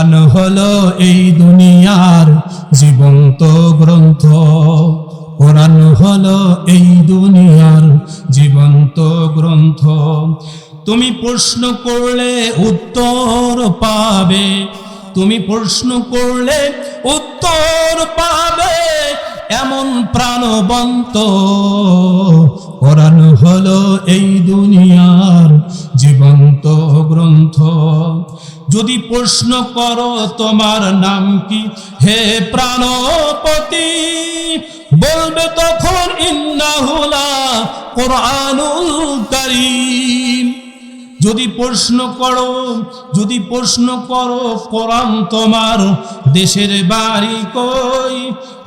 কোরআন হলো এই দুনিয়ার জীবন্ত গ্রন্থ। কোরআন হলো এই দুনিয়ার জীবন্ত গ্রন্থ। তুমি প্রশ্ন করলে উত্তর পাবে। তুমি প্রশ্ন করলে উত্তর পাবে। এমন প্রাণবন্ত। কোরআন হলো এই দুনিয়ার জীবন্ত গ্রন্থ। যদি প্রশ্ন করো, তোমার নাম কি? হে প্রাণপতি, বলবে তখন ইন্নাহুলা কোরআনুল করিম। যদি প্রশ্ন করো, যদি প্রশ্ন করো, কোরআন তোমার দেশের বাড়ি কই?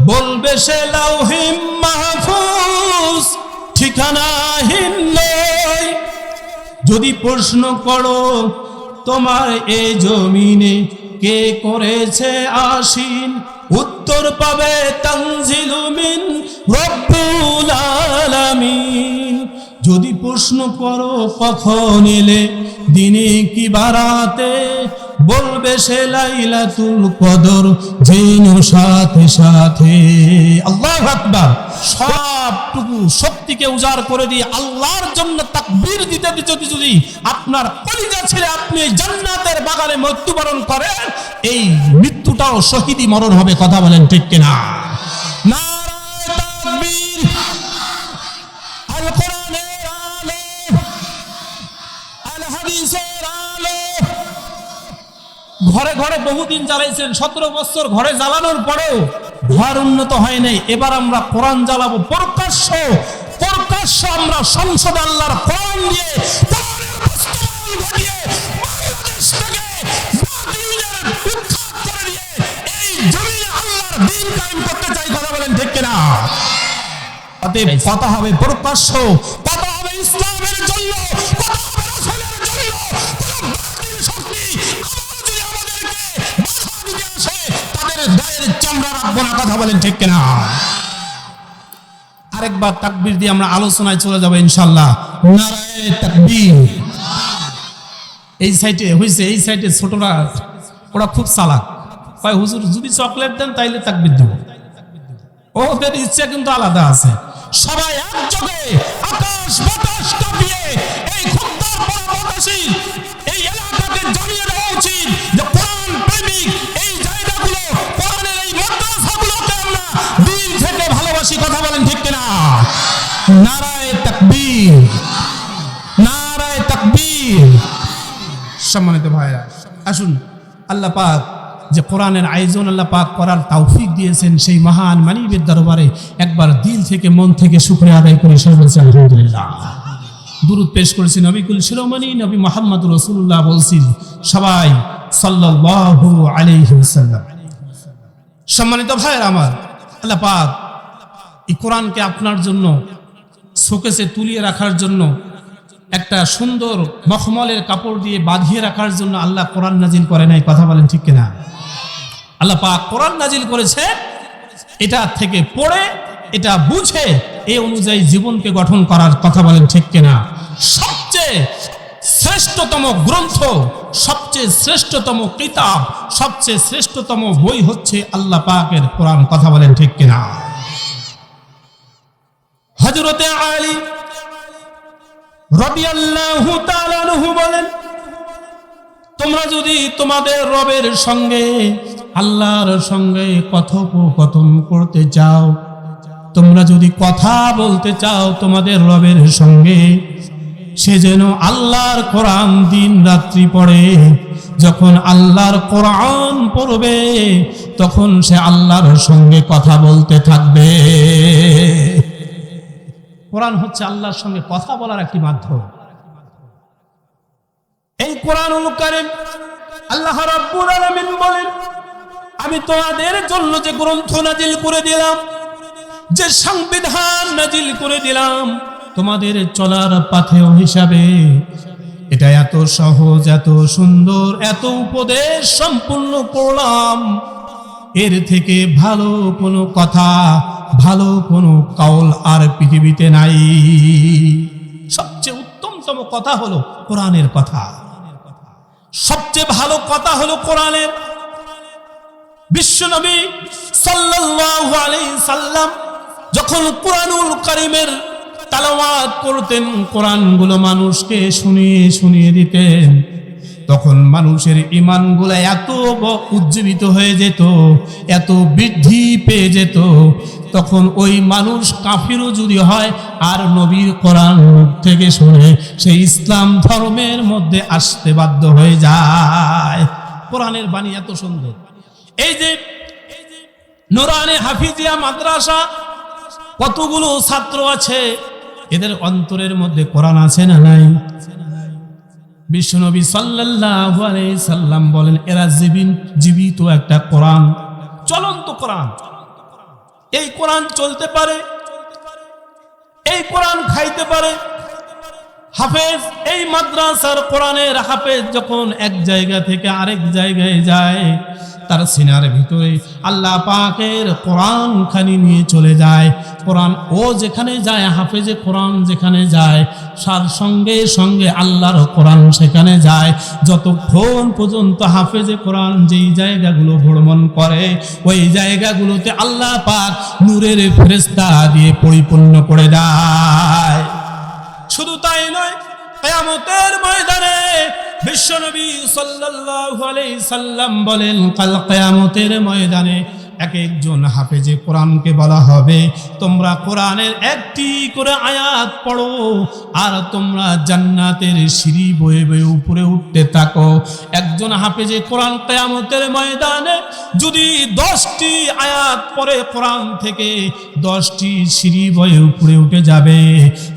বলবে সে লাউহিম মাহফুজ, ঠিকানাহীন যদি প্রশ্ন করো তোমার এ জমিনে কে করেছে আসিন উত্তর পাবে আলামিন। যদি প্রশ্ন করো, কখন এলে দিনে কি বারাতে? বলবে সে লাইলাতুল কদর, যেন সাথে সাথে। আল্লাহ আকবার। সবটুকু শক্তিকে উজাড় করে দিয়ে আল্লাহর জন্য তাকবীর দিতে যদি যদি আপনার কলিজা ছেড়ে আপনি জান্নাতের বাগানে মৃত্যুবরণ করেন, এই মৃত্যুটাও শহীদি মরণ হবে, কথা বলেন ঠিক কিনা? নারায়ে ঘরে ঘরে বহুদিন জ্বালাইছেন সতেরো বছর ঘরে জ্বালানোর পরেও ঘর উন্নত হয় নাই। এবার আমরা কোরআন জ্বালাবো। প্রকাশ্য প্রকাশ্য আমরা সংসদ আল্লাহর কোরআন দিয়ে কথা হবে প্রকাশ্য কথা হবে ইসলামের জন্য। রাখব কথা বলেন ঠিক কিনা? আরেকবার তাকবীর দিয়ে আমরা আলোচনায় চলে যাব ইনশাল্লাহ নারায়ে তাকবীর। এই সাইডে হয়েছে এই সাইডে ছোটরা, ওরা খুব চালাক। কয়, হুজুর, যদি চকলেট দেন তাইলে তাকবীর দেবো। ওদের ইচ্ছা কিন্তু আলাদা আছে। সবাই একযোগে আকাশ বাতাস কাঁপিয়ে এই পরামর্শী এই এলাকাকে জানিয়ে দেওয়া নারায়ে তাকবীর নারায়ে তাকবীর। সম্মানিত ভাইরা, আসুন, আল্লাহ পাক যে কোরআনের আয়োজন আল্লাহ পাক করার তৌফিক দিয়েছেন সেই মহান মানিবের দরবারে একবার দিল থেকে মন থেকে শুক্রিয়া আদায় করে সে বলছে, আলহামদুলিল্লাহ। দুরুদ পেশ করেছি নবিকুল শিরোমণি, নবী মোহাম্মদ রসুল্লাহ বলছি, সবাই সাল্লাল্লাহু আলাইহি ওয়াসাল্লাম। সম্মানিত ভাইয়ের আমার, আল্লাহ পাক এই কোরআনকে আপনার জন্য শোকেসে তুলিয়ে রাখার জন্য, একটা সুন্দর মখমলের কাপড় দিয়ে বাঁধিয়ে রাখার জন্য আল্লাহ কোরআন নাজিল করে নাই, কথা বলেন ঠিক কিনা? আল্লাহ পাক কোরআন নাজিল করেছে, এটা থেকে পড়ে, এটা বুঝে, এই অনুযায়ী জীবনকে গঠন করার কথা বলেন ঠিক কিনা? সবচেয়ে শ্রেষ্ঠতম গ্রন্থ, সবচেয়ে শ্রেষ্ঠতম কিতাব, সবচেয়ে শ্রেষ্ঠতম বই হচ্ছে আল্লাহ পাকের কোরআন, কথা বলেন ঠিক কিনা? হজরতে আলী রাদিয়াল্লাহু তাআলা বলেন, তোমরা যদি তোমাদের রবের সঙ্গে, আল্লাহর সঙ্গে কথোপকথন করতে চাও, তোমরা যদি কথা বলতে চাও তোমাদের রবের সঙ্গে, সে যেন আল্লাহর কোরআন দিন রাত্রি পড়ে। যখন আল্লাহর কোরআন পড়বে, তখন সে আল্লাহর সঙ্গে কথা বলতে থাকবে। কোরআন হচ্ছে আল্লাহর সঙ্গে কথা বলার একটি মাধ্যম। এই কোরআনুল কারীম আল্লাহ রাব্বুল আলামিন বলেন, আমি তোমাদের জন্য যে গ্রন্থ নাজিল করে দিলাম, যে সংবিধান নাজিল করে দিলাম, তোমাদের চলার পাথেয় হিসাবে। এটা এত সহজ, এত সুন্দর, এত উপদেশ সম্পূর্ণ করলাম। এর থেকে ভালো কোনো কথা, ভালো কোনো কাউল আর পৃথিবীতে নাই। সবচেয়ে উত্তমতম কথা হলো কোরআনের কথা। সবচেয়ে ভালো কথা হলো কোরআনের। বিশ্বনবী সাল্লাল্লাহু আলাইহি সাল্লাম যখন কোরআনুল কারিমের তালাওয়াত করতেন, কোরআনগুলো মানুষকে শুনিয়ে শুনিয়ে দিতেন। তখন মানুষের ইমানগুলো এত উজ্জীবিত হয়ে যেত, এত বৃদ্ধি পেয়ে যেত, তখন ওই মানুষ কাফিরও যদি হয়, আর নবীর কোরআন থেকে শুনে সেই ইসলাম ধর্মের মধ্যে আসতে বাধ্য হয়ে যায়। কোরআনের বাণী এত সুন্দর। এই যে নোরানে হাফিজিয়া মাদ্রাসা, কতগুলো ছাত্র আছে? এদের অন্তরের মধ্যে কোরআন আছে না নাই? বিশ্বনবী আলাইহি সাল্লাম বলেন, এরা জীবিন, জীবিত একটা কোরআন, চলন্ত কোরআন। এই কোরআন চলতে পারে, এই কোরআন খাইতে পারে হাফেজ, এই মাদ্রাসার কোরআনের হাফেজ যখন এক জায়গা থেকে আরেক জায়গায় যায়, তার সিনার ভিতরে আল্লাহ পাকের কোরআন খানি নিয়ে চলে যায়। কোরআন ও যেখানে যায়, হাফেজে কোরআন যেখানে যায়, সার সঙ্গে সঙ্গে আল্লাহর কোরআন সেখানে যায়। যতক্ষণ পর্যন্ত হাফেজে কোরআন যেই জায়গাগুলো ভ্রমণ করে, ওই জায়গাগুলোতে আল্লাহ পাক নূরের ফেরেস্তা দিয়ে পরিপূর্ণ করে দেয়। শুধু তাই নয় কেয়ামতের ময়দানে বিশ্বনবী সাল্লাল্লাহু আলাইহি সাল্লাম বলেন কাল কেয়ামতের ময়দানে এক একজন হাফেজে কোরআনকে বলা হবে, তোমরা কোরআনের একটি করে আয়াত পড়ো, আর তোমরা জান্নাতের সিঁড়ি বয়ে বয়ে উপরে উঠতে থাকো। একজন হাফেজে কোরআন কেয়ামতের ময়দানে যদি দশটি আয়াত পরে কোরআন থেকে, দশটি সিঁড়ি বয়ে উপরে উঠে যাবে।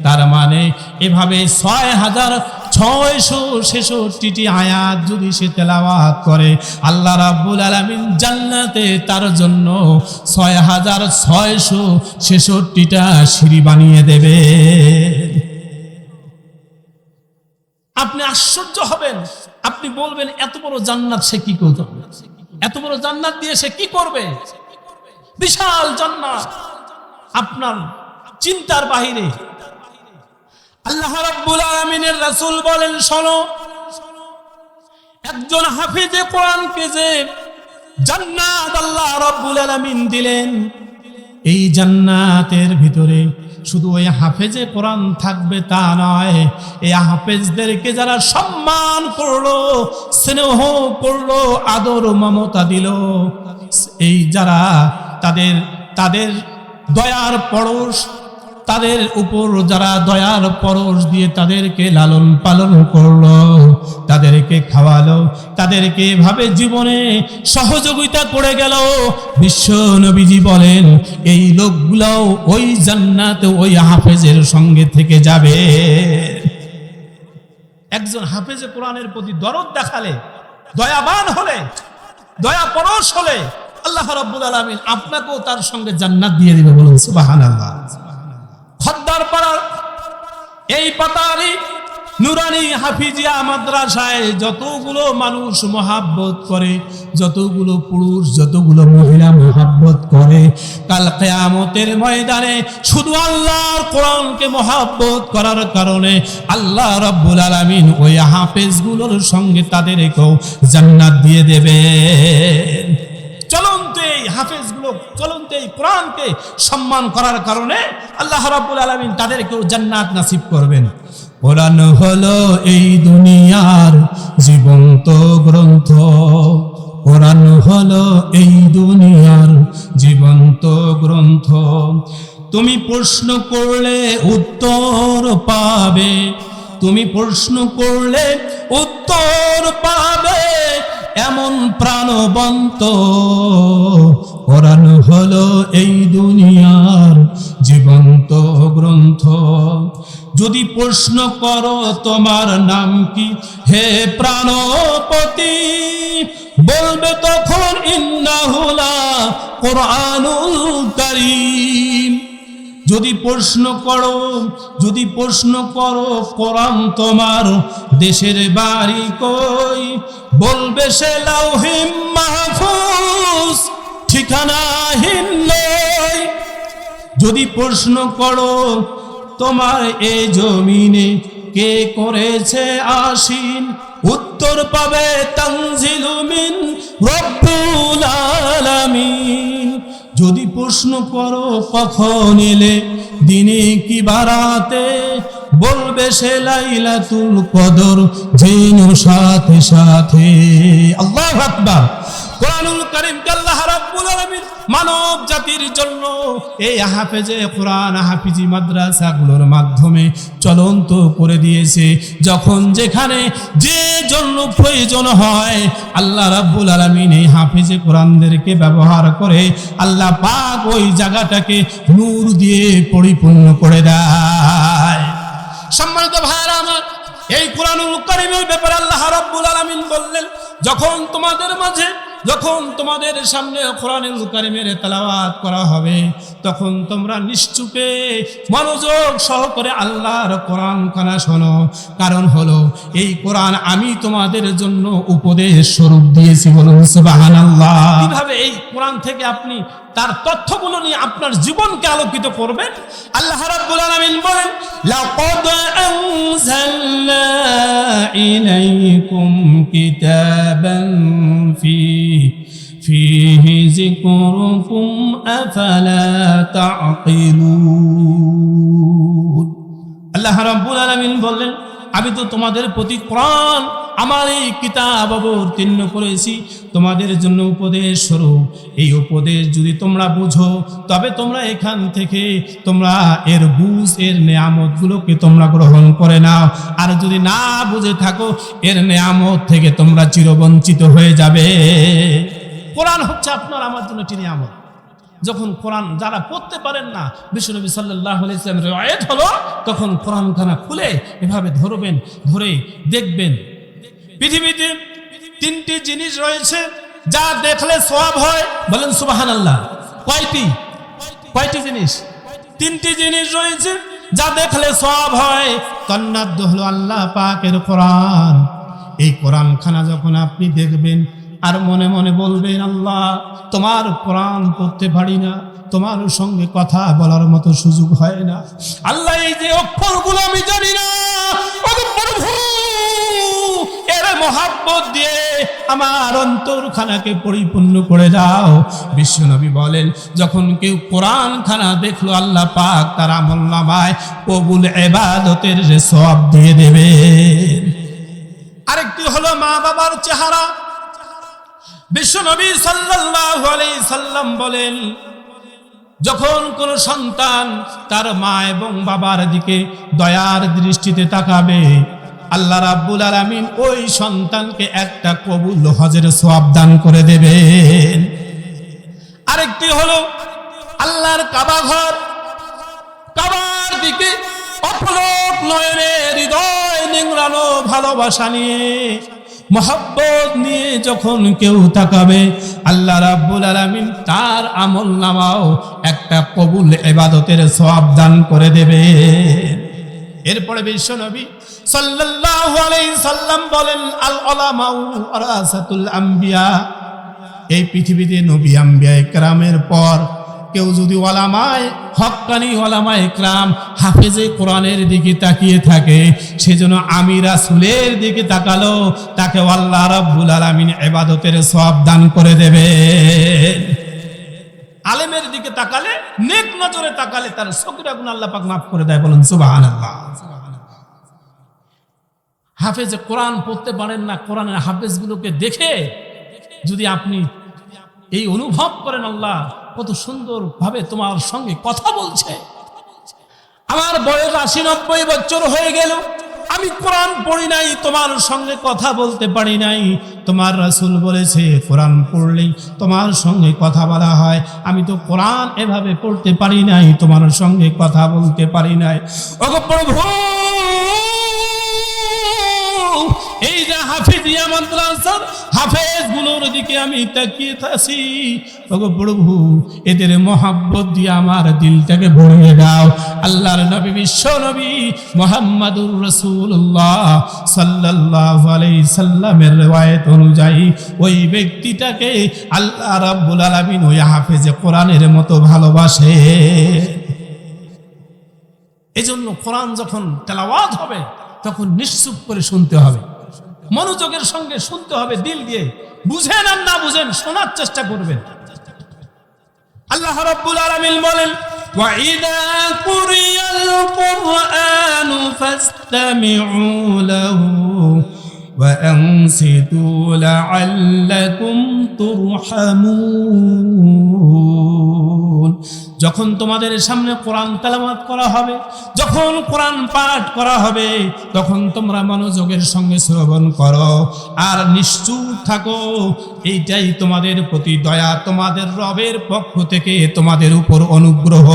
তার মানে এভাবে ছয় হাজার ছয়শো ছেষট্টিটি আয়াত যদি সে তেলাওয়াত করে, আল্লাহ রাব্বুল আলামিন জান্নাতে তার জন্য ছয় হাজার ছয়শো ছেষট্টিটা সিঁড়ি বানিয়ে দেবে। আপনি আশ্চর্য হবেন। আপনি বলবেন, এত বড় জান্নাত সে কি করবে? এত বড় জান্নাত দিয়ে সে কি করবে? বিশাল জান্নাত। আপনার চিন্তার বাহিরে আল্লাহ রাব্বুল আলামিনের রাসূল বলেন, শোনো, একজন হাফিজে কোরআনকে যে জান্নাত আল্লাহ রাব্বুল আলামিন দিলেন। এই জান্নাতের ভিতরে শুধু ওই হাফেজে কোরআন থাকবে তা নয়, এই হাফেজদেরকে যারা সম্মান করল, স্নেহ করল, আদর মমতা দিল, এই যারা তাদের তাদের দয়ার পরশ তাদের উপর যারা দয়ার পরশ দিয়ে তাদেরকে লালন পালন করল, তাদেরকে খাওয়ালো, তাদেরকে এভাবে জীবনে সহযোগিতা করে গেল। বিশ্ব নবীজি বলেন, এই লোকগুলাও ওই জান্নাত, ওই হাফেজের সঙ্গে থেকে যাবে। একজন হাফেজে কোরআনের প্রতি দরদ দেখালে, দয়াবান হলে, দয়া পরশ হলে, আল্লাহ রাব্বুল আলামিন আপনাকেও তার সঙ্গে জান্নাত দিয়ে দিবে বলুন, সুবহানাল্লাহ। খদ্দার পাড়ার এই পাতারি নুরানি হাফিজিয়া মাদ্রাসায় যতগুলো মানুষ মহাব্বত করে, যতগুলো পুরুষ, যতগুলো মহিলা মহাব্বত করে, কাল কেয়ামতের ময়দানে শুধু আল্লাহর কোরআনকে মহাব্বত করার কারণে আল্লাহ রব্বুল আলামিন ওই হাফেজগুলোর সঙ্গে তাদেরকেও জান্নাত দিয়ে দেবে হাফেজগুলো চলন্ত, এই কোরআনকে সম্মান করার কারণে আল্লাহ রাব্বুল আলামিন তাদেরকেও জান্নাত নাসিব করবেন। কোরআন হলো, এই দুনিয়ার জীবন্ত গ্রন্থ। কোরআন হলো, এই দুনিয়ার জীবন্ত গ্রন্থ। তুমি প্রশ্ন করলে উত্তর পাবে। তুমি প্রশ্ন করলে উত্তর পাবে। এমন প্রাণবন্ত। কোরআন হলো এই দুনিয়ার জীবন্ত গ্রন্থ। যদি প্রশ্ন করো, তোমার নাম কি? হে প্রাণপতি, বলবে তখন ইন্নাহুলা কোরআনুল কারীম। যদি প্রশ্ন করো, যদি প্রশ্ন করো, কোরআন তোমার দেশের বাড়ি কই? বলবে সে লাউহিম মাহফুজ, ঠিকানাহীন নয়। যদি প্রশ্ন করো, তোমার এই জমিনে কে করেছে আসীন উত্তর পাবে তানজিলুমিন রব্বুল প্রশ্ন করো, কখন এলে? দিনে কি বারাতে? বলবে সে লাইলাতুল কদর, যেন সাথে সাথে। আল্লাহ আকবার। কোরআনুল করিম আল্লাহ রাব্বুল আলামিন মানব জাতির জন্য এই হাফেজে কোরআন হাফিজি মাদ্রাসাগুলোর মাধ্যমে চলন্ত করে দিয়েছে। যখন যেখানে যে জন্য প্রয়োজন হয়, আল্লাহ রাব্বুল আলামিন এই হাফেজে কোরআনদেরকে ব্যবহার করে আল্লাহ পাক ওই জায়গাটাকে নূর দিয়ে পরিপূর্ণ করে দেয়। সম্মানিত ভাইরা আমার, এই কোরআনুল কারিমের ব্যাপারে আল্লাহ রাব্বুল আলামিন বললেন যখন তোমাদের মাঝে, যখন তোমাদের সামনে কোরআনুল কারিমের তেলাওয়াত করা হবে, তখন তোমরা নিশ্চুপে মনোযোগ সহকারে আল্লাহর কোরআন কানা শোনো। কারণ হলো, এই কোরআন আমি তোমাদের জন্য উপদেশ স্বরূপ দিয়েছি বলুন, সুবহানাল্লাহ। কীভাবে এই কোরআন থেকে আপনি তার তথ্যগুলো নিয়ে আপনার জীবনকে আলোকিত করবেন? আল্লাহ রাব্বুল আলামিন বলেন, লাকাদ আনজালনা ইলাইকুম কিতাবান ফি ফিহি যিকরুকুম আফালা তাকিলুন আল্লাহ রাব্বুল আলামিন বললেন আমি তো তোমাদের প্রতি কোরআন, আমার এই কিতাব অবতীর্ণ করেছি। তোমাদের জন্য উপদেশ স্বরূপ। এই উপদেশ যদি তোমরা বুঝো, তবে তোমরা এখান থেকে তোমরা এর বুঝ, এর নেয়ামতগুলোকে তোমরা গ্রহণ করে নাও। আর যদি না বুঝে থাকো, এর নেয়ামত থেকে তোমরা চিরবঞ্চিত হয়ে যাবে। কোরআন হচ্ছে আপনার, আমার জন্য একটি নিয়ামত। যখন কোরআন যারা পড়তে পারেন না বিশ্বনবী সাল্লাহ ইসলামের আয়াত হলো, তখন কোরআন খানা খুলে এভাবে ধরবেন, ধরে দেখবেন। পৃথিবীতে তিনটি জিনিস রয়েছে, যা দেখলে সব হয়। বলেন সুবাহান আল্লাহ কয়টি? কয়টি জিনিস? তিনটি জিনিস রয়েছে, যা দেখলে সব হয়। তন্নাদ্য হলো আল্লাহ পাকের কোরআন। এই কোরআন খানা যখন আপনি দেখবেন আর মনে মনে বলবেন, আল্লাহ, তোমার কোরআন করতে পারি না, তোমার সঙ্গে কথা বলার মতো সুযোগ হয় না। আল্লাহ, এই যে অক্ষরগুলো আমি জানি না মহাব্বত দিয়ে আমার অন্তরখানাকে পরিপূর্ণ করে দাও। বিশ্বনবী বলেন, যখন কেউ খানা দেখল, আল্লাহ পাক কবুল এবাদতের যে সব দিয়ে দেবেন। আরেকটি হলো মা বাবার চেহারা। সাল্লাল্লাহু আলাইহি সাল্লাম বলেন, যখন কোন সন্তান তার মা এবং বাবার দিকে দয়ার দৃষ্টিতে তাকাবে, আল্লাহ রাব্বুল আলামিন ওই সন্তানকে একটা কবুল হজের সওয়াব দান করে দেবেন। আরেকটি হলো, আল্লাহর কাবা ঘর। কাবার দিকে অপলক নয়নে হৃদয় নিংড়ানো ভালোবাসা নিয়ে মহব্বত নিয়ে যখন কেউ তাকাবে, আল্লাহ রাব্বুল আলামিন তার আমল নামাও একটা কবুল এবাদতের সওয়াব দান করে দেবে। এরপরে বিশ্ব নবী সাল্লাল্লাহু আলাইহি সাল্লাম বলেন, আল আম্বিয়া, এই পৃথিবীতে নবী আম্বিয়া একরামের পর কেউ যদি ওলামায় হক্কানি ওলামায় একরাম হাফেজে কোরআনের দিকে তাকিয়ে থাকে সেজন্য আমি রাসুলের দিকে তাকালো, তাকে আল্লাহ রাব্বুল আলামিন ইবাদতের সওয়াব দান করে দেবে। আলেমের দিকে তাকালে, নেক নজরে তাকালে তার সকিরা গুণ আল্লাহ পাক মাফ করে দেয়, বলুন সুবহানাল্লাহ। হাফেজে কোরআন পড়তে পারেন না, কোরআনের হাফেজগুলোকে দেখে যদি আপনি এই অনুভব করেন আল্লাহ কত সুন্দর ভাবে তোমার সঙ্গে কথা বলছে। আমার বয়স আশি নব্বই বছর হয়ে গেল। আমি কোরআন পড়ি নাই, তোমার সঙ্গে কথা বলতে পারি নাই। তোমার রাসূল বলেছে, কোরআন পড়লেই তোমার সঙ্গে কথা বলা হয়। আমি তো কোরআন এভাবে পড়তে পারি নাই, তোমার সঙ্গে কথা বলতে পারি নাই। ওগো প্রভু! হাফেজগুলোর দিকে আমি তাকিয়ে থাকি প্রভু, এদের দিয়ে আমার দিলটাকে ভরিয়ে দাও। আল্লাহর নবী, বিশ্ব নবী মোহাম্মদুর রসুল্লাহ সাল্লাল্লাহু আলাইহি সাল্লামের রেওয়ায়েত অনুযায়ী ওই ব্যক্তিটাকে আল্লাহ রাব্বুল আলামিন ওই হাফেজে কোরআনের মতো ভালোবাসে। এজন্য কোরআন যখন তেলাওয়াত হবে, তখন নিশ্চুপ করে শুনতে হবে। মনোযোগের সঙ্গে শুনতে হবে দিল দিয়ে বুঝেন আর না বুঝেন শোনার চেষ্টা করবেন আল্লাহ রাব্বুল আলামিন বলেন وَإِذَا قُرِئَ الْقُرْآنُ فَاسْتَمِعُوا لَهُ وَأَنصِتُوا لَعَلَّكُمْ تُرْحَمُونَ যখন তোমাদের সামনে কোরআন তেলাওয়াত করা হবে, যখন কোরআন পাঠ করা হবে, তখন তোমরা মনোযোগের সঙ্গে শ্রবণ করো আর নিশ্চুপ থাকো। এইটাই তোমাদের প্রতি দয়া, তোমাদের রবের পক্ষ থেকে তোমাদের উপর অনুগ্রহ।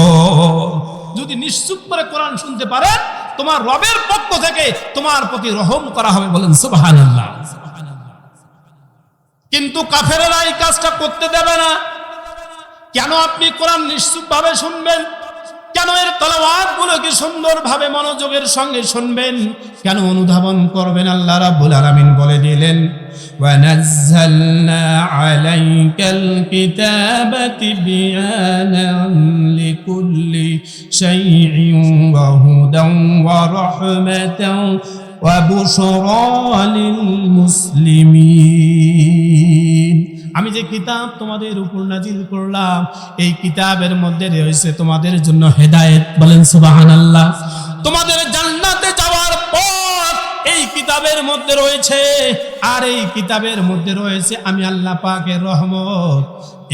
যদি নিশ্চুপ করে কোরআন শুনতে পারে তোমার রবের পক্ষ থেকে তোমার প্রতি রহম করা হবে বলেন সুবহানাল্লাহ। কিন্তু কাফেরেরা এই কাজটা করতে দেবে না। কেন আপনি কোরআন নিশ্চুপভাবে শুনবেন? কেন এর তলাওয়াতগুলোকে সুন্দরভাবে মনোযোগের সঙ্গে শুনবেন? কেন অনুধাবন করবেন? আল্লাহ রাব্বুল আলামিন বলে দিলেন, ওয়ানাজ্জালনা আলাইকাল কিতাবা বিয়ানান লিকুল্লি শাইইন ওয়া হুদান ওয়া রাহমাতান ওয়া বুশরা লিল মুসলিমিন। আমি যে কিতাব তোমাদের উপর নাজিল করলাম, এই কিতাবের মধ্যে রয়েছে তোমাদের জন্য হেদায়েত। বলেন সুবাহান আল্লাহ তোমাদের জান্নাতে যাওয়ার পথ এই কিতাবের মধ্যে রয়েছে, আর এই কিতাবের মধ্যে রয়েছে আমি আল্লাহ পাকের রহমত।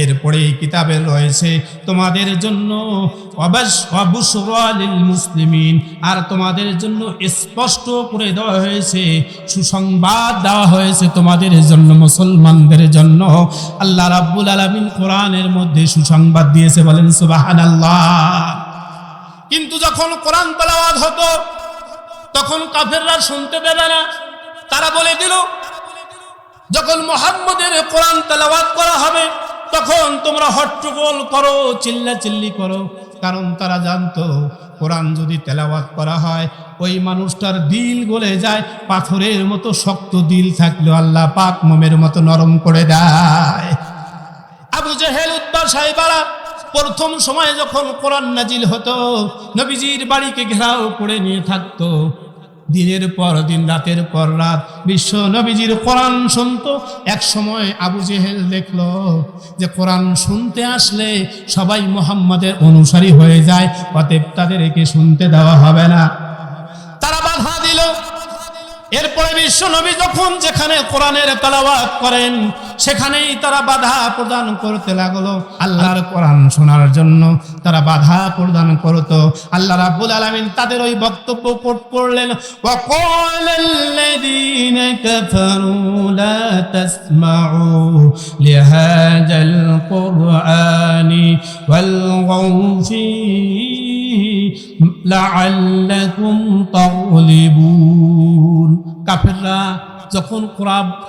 এরপরে এই কিতাবে রয়েছে, তোমাদের জন্য মুসলিমিন। আর তোমাদের জন্য স্পষ্ট করে দেওয়া হয়েছে, সুসংবাদ দেওয়া হয়েছে তোমাদের জন্য, মুসলমানদের জন্য। আল্লাহ রাব্বুল আলামিন কোরআনের মধ্যে সুসংবাদ দিয়েছে, বলেন, সুবহানাল্লাহ। কিন্তু যখন কোরআন তেলাওয়াত হতো, তখন কাফেররা শুনতে দেবে না। তারা বলে দিল, যখন মোহাম্মদের কোরআন তেলাওয়াত করা হবে তখন তোমরা হট্টগোল করো, চিল্লা চিল্লি করো। কারণ তারা জানতো, কোরআন যদি তেলাওয়াত করা হয়, ওই মানুষটার দিল গলে যায়, পাথরের মতো শক্ত দিল থাকলেও আল্লাহ পাক মোমের মতো নরম করে দেয়। আবু জেহেল উদ্বা সাহেবারা প্রথম সময় যখন কোরআন নাজিল হতো, নবীজির বাড়িকে ঘেরাও করে নিয়ে থাকতো দিনের পর দিন, রাতের পর রাত। বিশ্ব নবীজির কোরআন শুনত। এক সময় আবু জেহেল দেখল যে কোরআন শুনতে আসলে সবাই মোহাম্মদের অনুসারী হয়ে যায়, অতএব তাদেরকে শুনতে দেওয়া হবে না। এরপরে বিশ্ব নবী যখন যেখানে কোরআনের তালাওয়াত করেন সেখানেই তারা বাধা প্রদান করতে লাগলো আল্লাহর কোরআন শোনার জন্য তারা বাধা প্রদান করত আল্লাহ রাব্বুল আলামিন তাদের ওই বক্তব্য কোট করলেন وقال الذين كفروا لا تسمعوا لهذا القرآن والغوا فيه لعلكم تغلبون কাফেররা যখন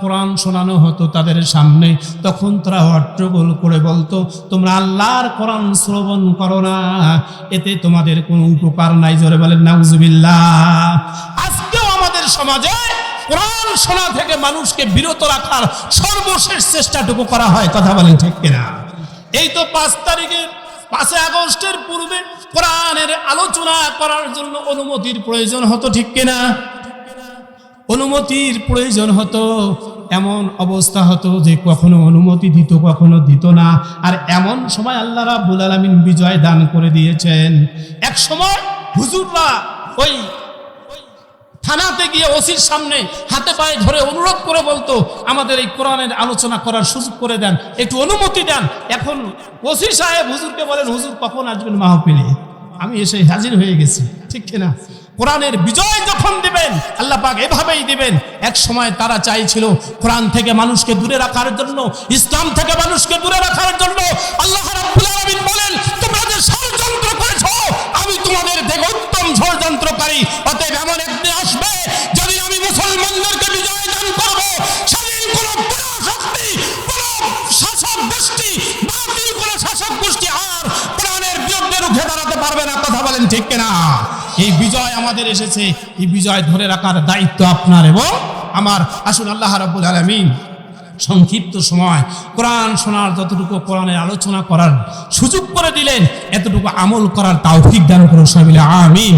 কোরআন শোনানো হতো তাদের সামনে, তখন তারা হট্টগোল করে বলতো, তোমরা আল্লাহর কোরআন শ্রবণ করো না, এতে তোমাদের কোনো উপকার নাই। জোরে বলেন, নাউজুবিল্লাহ। আজকেও আমাদের সমাজে কোরআন শোনা থেকে মানুষকে বিরত রাখার সর্বশেষ চেষ্টাটুকু করা হয়, কথা বলেন ঠিক কিনা? এই তো পাঁচ তারিখে পাঁচই আগস্টের পূর্বে কোরআনের আলোচনা করার জন্য অনুমতির প্রয়োজন হতো ঠিক কিনা? অনুমতির প্রয়োজন হতো, এমন অবস্থা হতো যে কখনো অনুমতি দিত, কখনো দিত না। আর এমন সময় আল্লাহ রাব্বুল আলামিন বিজয় দান করে দিয়েছেন। এক সময় হুজুররা ওই থানাতে গিয়ে ওসির সামনে হাতে পায়ে ধরে অনুরোধ করে বলতো, আমাদের এই কোরআনের আলোচনা করার সুযোগ করে দেন, একটু অনুমতি দেন। এখন ওসি সাহেব হুজুরকে বলেন, হুজুর, কখন আসবেন মাহফিলে? আমি এসে হাজির হয়ে গেছি, ঠিক কিনা? কোরআনের বিজয় যখন দিবেন, আল্লাহ পাক এভাবেই দিবেন। এক সময় তারা চাইছিল কোরআন থেকে মানুষকে দূরে রাখার জন্য, ইসলাম থেকে মানুষকে দূরে রাখার জন্য, আল্লাহ রাব্বুল এই বিজয় আমাদের এসেছে। এই বিজয় ধরে রাখার দায়িত্ব আপনার এবং আমার। আসুন আল্লাহ রাব্বুল আলামিন সংক্ষিপ্ত সময় কোরআন শোনার যতটুকু কোরআনের আলোচনা করার সুযোগ করে দিলেন, এতটুকু আমল করার তাওফিক দান করুন মিলে, আমিন।